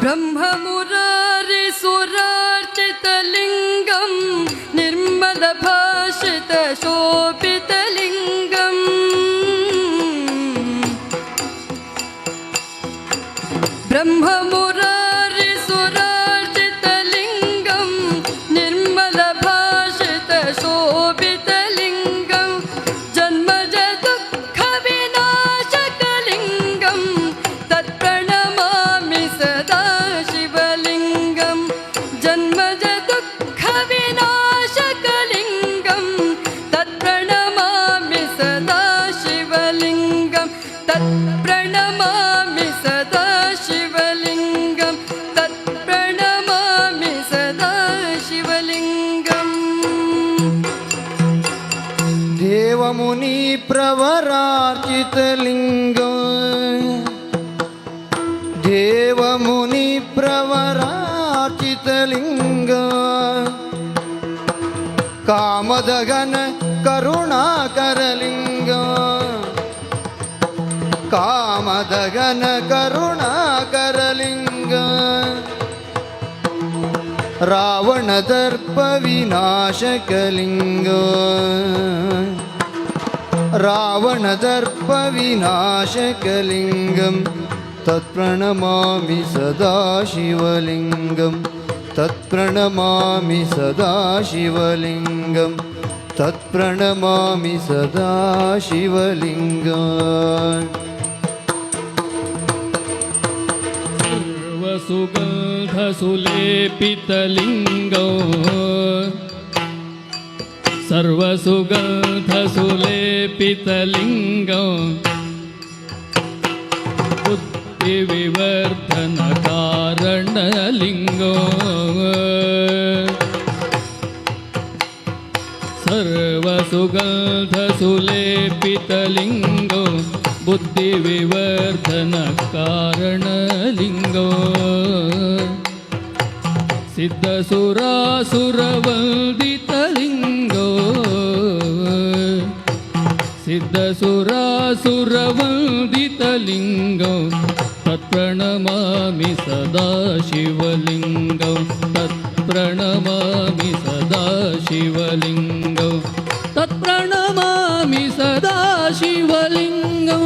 ब्रह्ममुरारिसुरार्चितलिङ्गं निर्मलभाषितशोभितलिङ्गम्। ब्रह्ममुरारिसुरार्चितलिङ्गं निर्मलभाषितशोभितलिङ्गं जन्मज दुःखविनाशकलिङ्गं शिवलिङ्गं तत्प्रणमामि सदा शिवलिङ्गं तत्प्रणमामि सदा शिवलिङ्गम् देवमुनि प्रवरार्चितलिङ्गम् देवमुनि प्रवरार्चितलिङ्गम् कामदगन करुणाकरलिङ्गम् कामदगन करुणाकरलिङ्गम् रावणदर्पविनाशकलिङ्गं रावणदर्पविनाशकलिङ्गं तत्प्रणमामि सदा शिवलिङ्गं तत्प्रणमामि सदा शिवलिङ्गं तत्प्रणमामि सदा शिवलिङ्गम् सर्वसुगन्धसुलेपितलिङ्गौ। बुद्धिविवर्धनकारणलिङ्गो। सर्वसुगन्धसुलेपितलिङ्गो। बुद्धिविवर्धनकारणलिङ्गो सिद्धसुरासुरवन्दितलिङ्गो सिद्धसुरासुरवन्दितलिङ्गो तत्प्रणमामि सदा शिवलिङ्गौ तत्प्रणमामि सदा शिवलिङ्गौ तत्प्रणमामि सदा शिवलिङ्गौ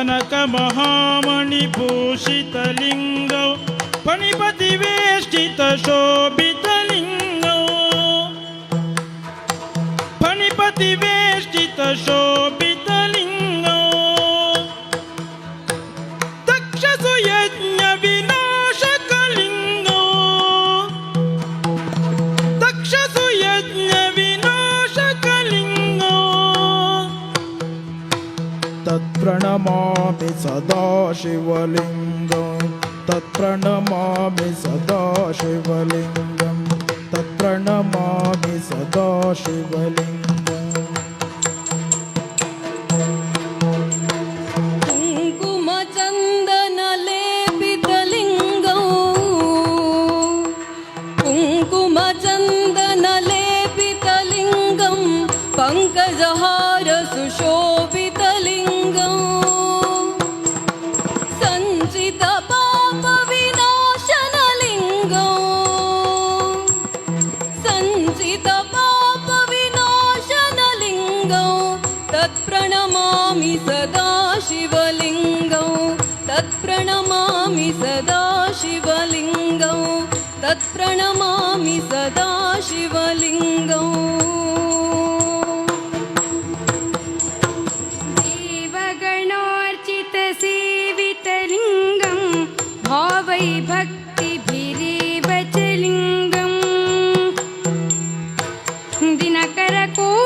ಕನಕ ಮಹಾಮಣಿಭೂಷಿತಲಿಂಗೋ ಫಣಿಪತಿವೇಷ್ಟಿತ ಶೋಭಿತಲಿಂಗೋ ಫಣಿಪತಿವೇ सदाशिवलिंग तत्प्रणमामि सदाशिवलिंग तत्प्रणमामि सदाशिवलिंग तत्प्रणमामि सदा शिवलिङ्गौ। तत्प्रणमामि सदा शिवलिङ्गौ। तत्प्रणमामि सदा शिवलिङ्गौ। देवगणार्चितसेवितलिङ्गं भावै भक्तिभिरेव च लिङ्गम्। दिनकरकोटिप्रभाकरलिङ्गम्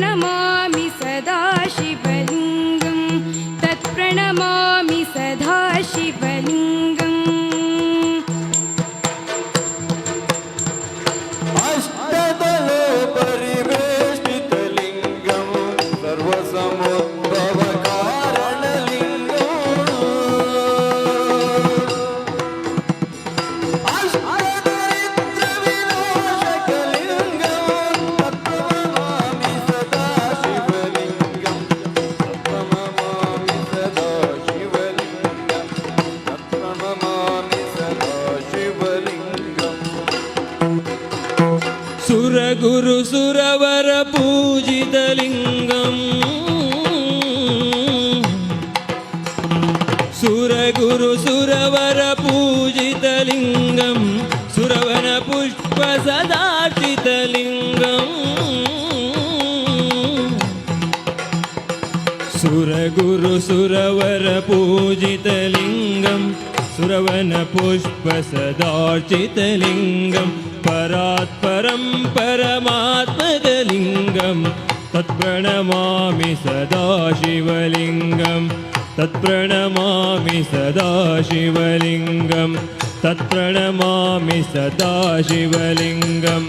No enamoro. சுரகுரு சுரவர பூஜிதலிங்கம் சுரகுரு சுரவர பூஜிதலிங்கம் சுரவர புஷ்ப சதார்ச்சிதலிங்கம் சுரகுரு சுரவர பூஜிதலிங்கம் सदार्चितलिङ्गं परात् परं परमात्मजलिङ्गं तत्प्रणमामि सदा शिवलिङ्गं तत्प्रणमामि सदा शिवलिङ्गं तत्प्रणमामि सदा शिवलिङ्गम्